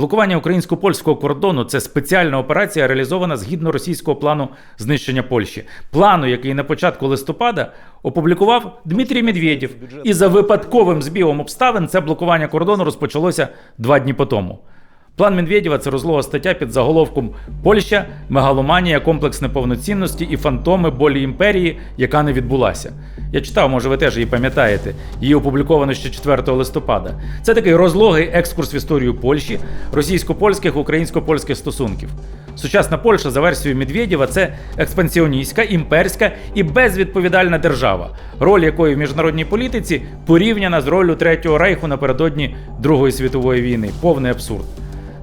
Блокування українсько-польського кордону це спеціальна операція, реалізована згідно російського плану знищення Польщі. Плану, який на початку листопада опублікував Дмитрій Медведєв. І за випадковим збігом обставин це блокування кордону розпочалося два дні по тому. План Медведєва це розлога стаття під заголовком Польща, мегаломанія, комплекс неповноцінності і фантоми болі імперії, яка не відбулася. Я читав, може, ви теж її пам'ятаєте. Її опубліковано ще 4 листопада. Це такий розлогий екскурс в історію Польщі, російсько-польських, українсько-польських стосунків. Сучасна Польща, за версією Медведєва, це експансіоністська, імперська і безвідповідальна держава, роль якої в міжнародній політиці порівняна з ролью Третього рейху напередодні Другої світової війни. Повний абсурд.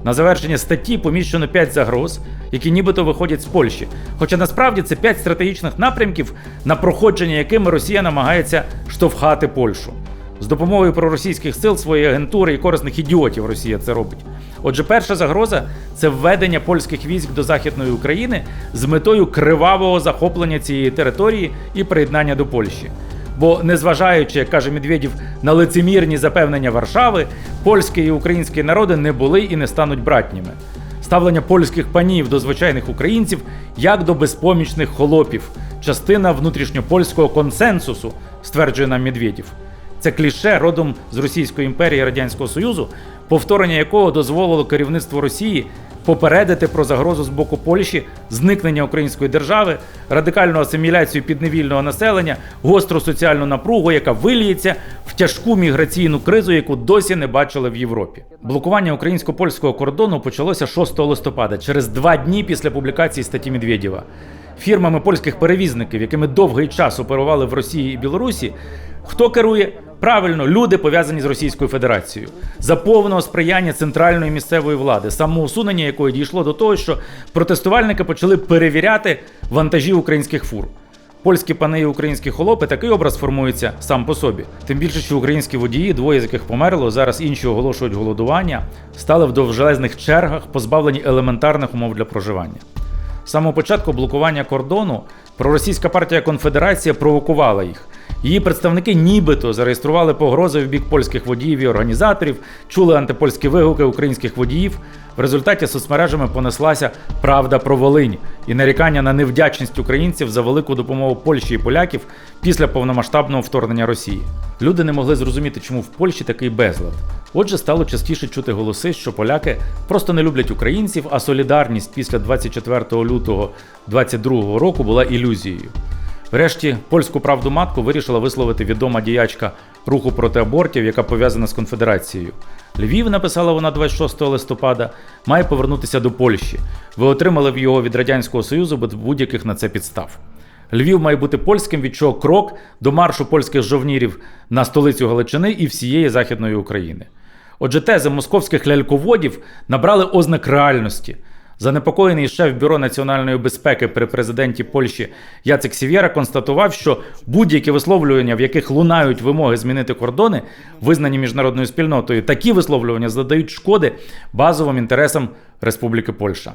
На завершення статті поміщено 5 загроз, які нібито виходять з Польщі. Хоча насправді це 5 стратегічних напрямків, на проходження якими Росія намагається штовхати Польщу. З допомогою проросійських сил своєї агентури і корисних ідіотів Росія це робить. Отже, перша загроза це введення польських військ до Західної України з метою кривавого захоплення цієї території і приєднання до Польщі. Бо, незважаючи, як каже Медведєв, на лицемірні запевнення Варшави, польські і українські народи не були і не стануть братніми. Ставлення польських панів до звичайних українців як до безпомічних холопів, частина внутрішньопольського консенсусу, стверджує нам Медведєв. Це кліше родом з Російської імперії Радянського Союзу, повторення якого дозволило керівництву Росії попередити про загрозу з боку Польщі, зникнення української держави, радикальну асиміляцію підневільного населення, гостру соціальну напругу, яка виліється в тяжку міграційну кризу, яку досі не бачили в Європі. Блокування українсько-польського кордону почалося 6 листопада, через два дні після публікації статті Медведєва. Фірмами польських перевізників, якими довгий час оперували в Росії і Білорусі, хто керує? Правильно, люди пов'язані з Російською Федерацією за повного сприяння центральної місцевої влади, самоусунення якої дійшло до того, що протестувальники почали перевіряти вантажі українських фур. Польські пани і українські холопи такий образ формується сам по собі. Тим більше, що українські водії, двоє з яких померло, зараз інші оголошують голодування, стали в довжелезних чергах, позбавлені елементарних умов для проживання. З самого початку блокування кордону проросійська партія Конфедерація провокувала їх. Її представники нібито зареєстрували погрози в бік польських водіїв і організаторів, чули антипольські вигуки українських водіїв. В результаті соцмережами понеслася правда про Волинь і нарікання на невдячність українців за велику допомогу Польщі і поляків після повномасштабного вторгнення Росії. Люди не могли зрозуміти, чому в Польщі такий безлад. Отже, стало частіше чути голоси, що поляки просто не люблять українців, а солідарність після 24 лютого 2022 року була ілюзією. Врешті польську правду матку вирішила висловити відома діячка руху проти абортів, яка пов'язана з конфедерацією. Львів, написала вона 26 листопада, має повернутися до Польщі. Ви отримали його від Радянського Союзу без будь-яких на це підстав. Львів має бути польським, від чого крок до маршу польських жовнірів на столицю Галичини і всієї Західної України. Отже, тези московських ляльководів набрали ознак реальності. Занепокоєний шеф Бюро національної безпеки при президенті Польщі Яцек Сівєра констатував, що будь-які висловлювання, в яких лунають вимоги змінити кордони, визнані міжнародною спільнотою, такі висловлювання задають шкоди базовим інтересам Республіки Польща.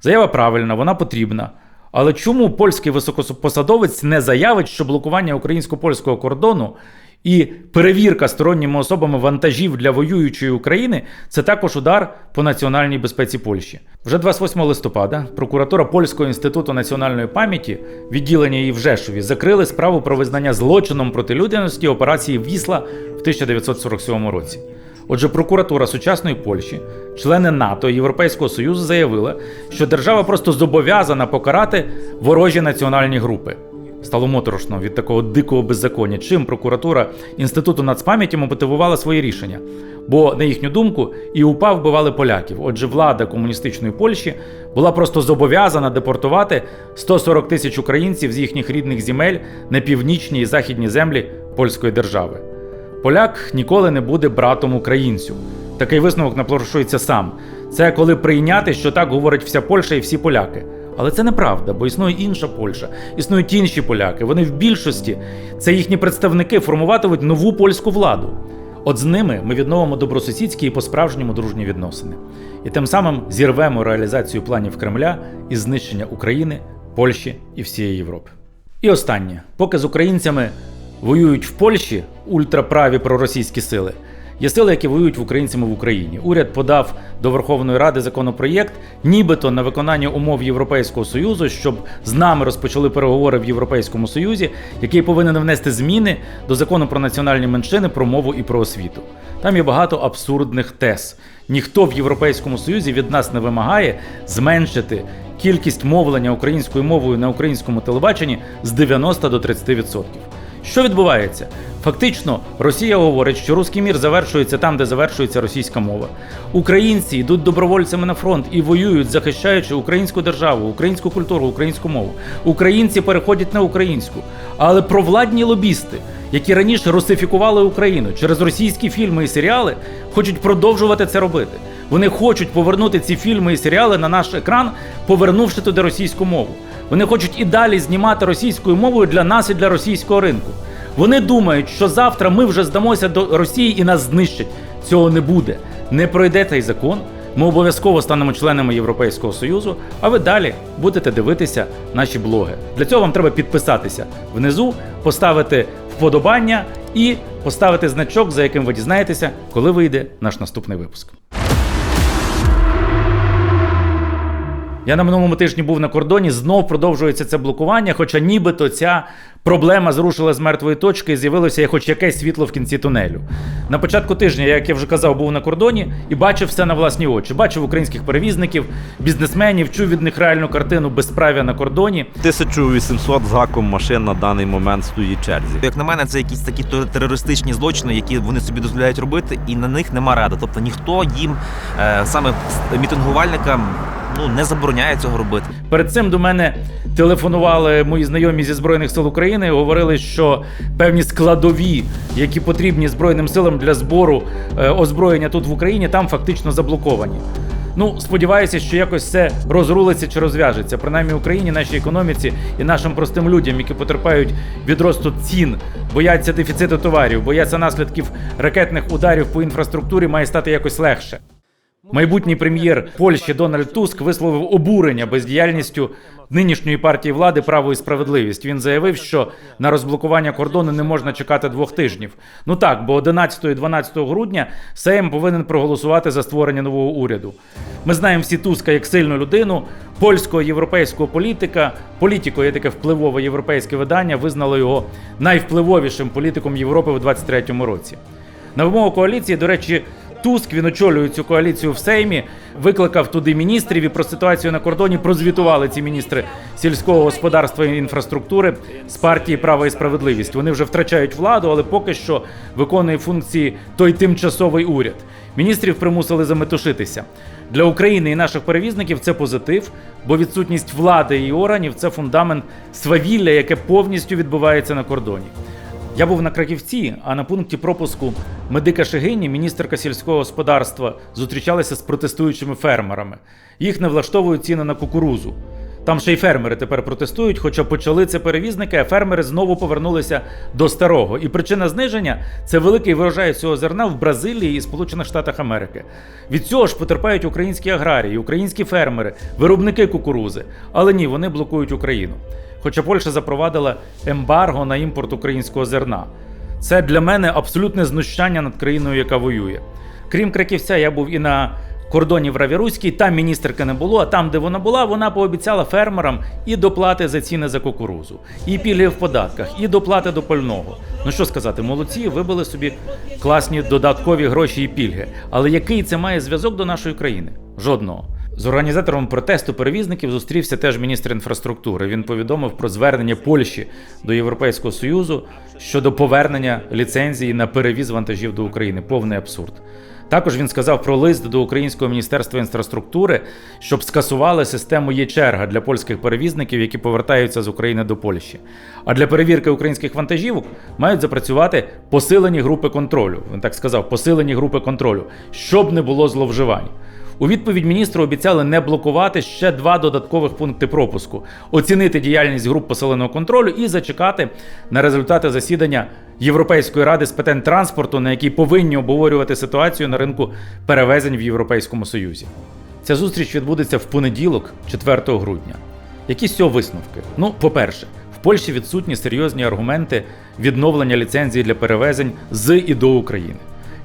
Заява правильна, вона потрібна. Але чому польський високопосадовець не заявить, що блокування українсько-польського кордону і перевірка сторонніми особами вантажів для воюючої України це також удар по національній безпеці Польщі. Вже 28 листопада прокуратура Польського інституту національної пам'яті, відділення її в Жешові, закрили справу про визнання злочином проти людяності операції Вісла в 1947 році. Отже, прокуратура сучасної Польщі, члени НАТО і Європейського Союзу заявила, що держава просто зобов'язана покарати ворожі національні групи. Стало моторошно від такого дикого беззаконня, чим прокуратура інституту нацпам'яті мотивувала свої рішення. Бо, на їхню думку, і УПА вбивали поляків. Отже, влада комуністичної Польщі була просто зобов'язана депортувати 140 тисяч українців з їхніх рідних земель на північні і західні землі польської держави. Поляк ніколи не буде братом українцю. Такий висновок напрошується сам. Це коли прийняти, що так говорить вся Польща і всі поляки. Але це неправда, бо існує інша Польща, існують інші поляки. Вони в більшості, це їхні представники, формуватимуть нову польську владу. От з ними ми відновимо добросусідські і по-справжньому дружні відносини. І тим самим зірвемо реалізацію планів Кремля і знищення України, Польщі і всієї Європи. І останнє, поки з українцями воюють в Польщі ультраправі проросійські сили. Є сили, які воюють в українцями в Україні. Уряд подав до Верховної Ради законопроєкт, нібито на виконання умов Європейського союзу, щоб з нами розпочали переговори в Європейському Союзі, який повинен внести зміни до закону про національні меншини, про мову і про освіту. Там є багато абсурдних тез. Ніхто в Європейському Союзі від нас не вимагає зменшити кількість мовлення українською мовою на українському телебаченні з 90 до 30%. Що відбувається? Фактично, Росія говорить, що руський мір завершується там, де завершується російська мова. Українці йдуть добровольцями на фронт і воюють, захищаючи українську державу, українську культуру, українську мову. Українці переходять на українську. Але провладні лобісти, які раніше русифікували Україну через російські фільми і серіали, хочуть продовжувати це робити. Вони хочуть повернути ці фільми і серіали на наш екран, повернувши туди російську мову. Вони хочуть і далі знімати російською мовою для нас і для російського ринку. Вони думають, що завтра ми вже здамося до Росії і нас знищать. Цього не буде. Не пройде цей закон. Ми обов'язково станемо членами Європейського Союзу, а ви далі будете дивитися наші блоги. Для цього вам треба підписатися внизу, поставити вподобання і поставити значок, за яким ви дізнаєтеся, коли вийде наш наступний випуск. Я на минулому тижні був на кордоні, знов продовжується це блокування, хоча нібито ця проблема зрушила з мертвої точки і з'явилося хоч якесь світло в кінці тунелю. На початку тижня, як я вже казав, був на кордоні і бачив все на власні очі. Бачив українських перевізників, бізнесменів, чув від них реальну картину безправ'я на кордоні. 1800 з гаком машин на даний момент стоїть черзі. Як на мене, це якісь такі терористичні злочини, які вони собі дозволяють робити, і на них нема ради. Тобто ніхто їм е, саме мітингувальникам ну не забороняє цього робити. Перед цим до мене телефонували мої знайомі зі Збройних сил України говорили, що певні складові, які потрібні Збройним силам для збору е, озброєння тут в Україні, там фактично заблоковані. Ну, сподіваюся, що якось це розрулиться чи розв'яжеться. Принаймні Україні, нашій економіці і нашим простим людям, які потерпають від росту цін, бояться дефіциту товарів, бояться наслідків ракетних ударів по інфраструктурі, має стати якось легше. Майбутній прем'єр Польщі Дональд Туск висловив обурення бездіяльністю нинішньої партії влади право і справедливість. Він заявив, що на розблокування кордону не можна чекати двох тижнів. Ну так, бо 11 і 12 грудня Сейм повинен проголосувати за створення нового уряду. Ми знаємо всі Туска як сильну людину, польського європейського політика. Політіко є таке впливове європейське видання, визнало його найвпливовішим політиком Європи в 23-му році. На вимогу коаліції, до речі, Туск він очолює цю коаліцію в Сеймі, викликав туди міністрів і про ситуацію на кордоні прозвітували ці міністри сільського господарства і інфраструктури з партії Право і справедливість. Вони вже втрачають владу, але поки що виконує функції той тимчасовий уряд. Міністрів примусили заметушитися. Для України і наших перевізників це позитив, бо відсутність влади і органів це фундамент свавілля, яке повністю відбувається на кордоні. Я був на Краківці, а на пункті пропуску медика Шегині, міністерка сільського господарства, зустрічалися з протестуючими фермерами. Їх не влаштовують ціни на кукурузу. Там ще й фермери тепер протестують, хоча почали це перевізники, а фермери знову повернулися до старого. І причина зниження це великий врожай цього зерна в Бразилії і Сполучених Штатах Америки. Від цього ж потерпають українські аграрії, українські фермери, виробники кукурузи. Але ні, вони блокують Україну. Хоча Польща запровадила ембарго на імпорт українського зерна. Це для мене абсолютне знущання над країною, яка воює. Крім Краківця, я був і на кордоні в Равіруській, там міністерки не було, а там, де вона була, вона пообіцяла фермерам і доплати за ціни за кукурузу, і пільги в податках, і доплати до пального. Ну що сказати, молодці, вибили собі класні додаткові гроші і пільги. Але який це має зв'язок до нашої країни? Жодного. З організатором протесту перевізників зустрівся теж міністр інфраструктури. Він повідомив про звернення Польщі до Європейського союзу щодо повернення ліцензії на перевіз вантажів до України. Повний абсурд. Також він сказав про лист до Українського міністерства інфраструктури, щоб скасували систему є-черга для польських перевізників, які повертаються з України до Польщі. А для перевірки українських вантажівок мають запрацювати посилені групи контролю. Він так сказав, посилені групи контролю, щоб не було зловживань. У відповідь міністру обіцяли не блокувати ще два додаткових пункти пропуску, оцінити діяльність груп посиленого контролю і зачекати на результати засідання Європейської ради з питань транспорту, на якій повинні обговорювати ситуацію на ринку перевезень в Європейському Союзі. Ця зустріч відбудеться в понеділок, 4 грудня. Які з цього висновки? Ну, по-перше, в Польщі відсутні серйозні аргументи відновлення ліцензії для перевезень з і до України.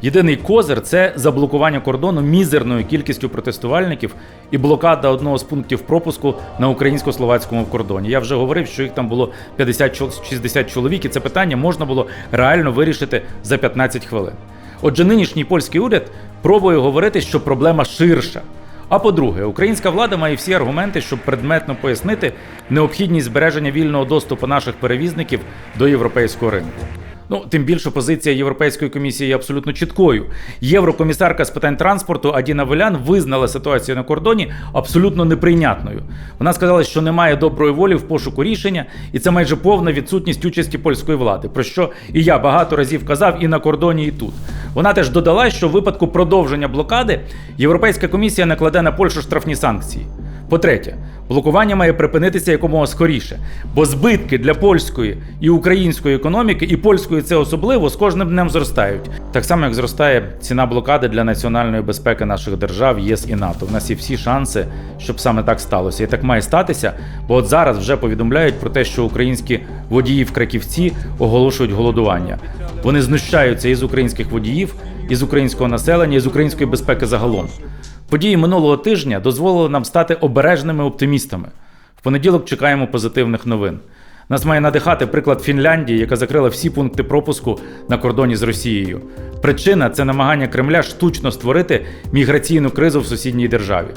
Єдиний козир це заблокування кордону мізерною кількістю протестувальників і блокада одного з пунктів пропуску на українсько-словацькому кордоні. Я вже говорив, що їх там було 50-60 чоловік, і це питання можна було реально вирішити за 15 хвилин. Отже, нинішній польський уряд пробує говорити, що проблема ширша. А по-друге, українська влада має всі аргументи, щоб предметно пояснити необхідність збереження вільного доступу наших перевізників до європейського ринку. Ну, тим більше позиція Європейської комісії є абсолютно чіткою. Єврокомісарка з питань транспорту Адіна Велян визнала ситуацію на кордоні абсолютно неприйнятною. Вона сказала, що немає доброї волі в пошуку рішення, і це майже повна відсутність участі польської влади. Про що і я багато разів казав і на кордоні, і тут. Вона теж додала, що в випадку продовження блокади Європейська комісія накладе на Польщу штрафні санкції. По-третє, блокування має припинитися якомога скоріше, бо збитки для польської і української економіки, і польської це особливо з кожним днем зростають. Так само, як зростає ціна блокади для національної безпеки наших держав, ЄС і НАТО. У нас є всі шанси, щоб саме так сталося. І так має статися, бо от зараз вже повідомляють про те, що українські водії в Краківці оголошують голодування. Вони знущаються із українських водіїв, із українського населення, із української безпеки загалом. Події минулого тижня дозволили нам стати обережними оптимістами. В понеділок чекаємо позитивних новин. Нас має надихати приклад Фінляндії, яка закрила всі пункти пропуску на кордоні з Росією. Причина це намагання Кремля штучно створити міграційну кризу в сусідній державі.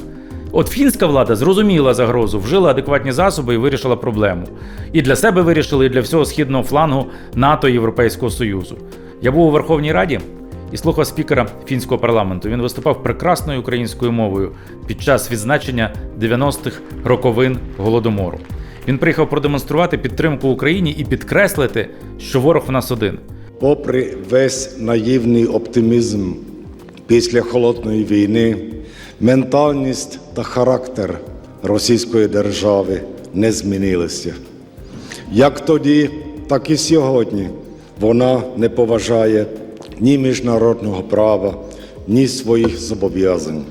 От фінська влада зрозуміла загрозу, вжила адекватні засоби і вирішила проблему. І для себе вирішили, і для всього східного флангу НАТО і Європейського Союзу. Я був у Верховній Раді і слухав спікера фінського парламенту. Він виступав прекрасною українською мовою під час відзначення 90-х роковин голодомору. Він приїхав продемонструвати підтримку Україні і підкреслити, що ворог в нас один. Попри весь наївний оптимізм після холодної війни, ментальність та характер Російської держави не змінилися. Як тоді, так і сьогодні вона не поважає ні міжнародного права, ні своїх зобов'язань.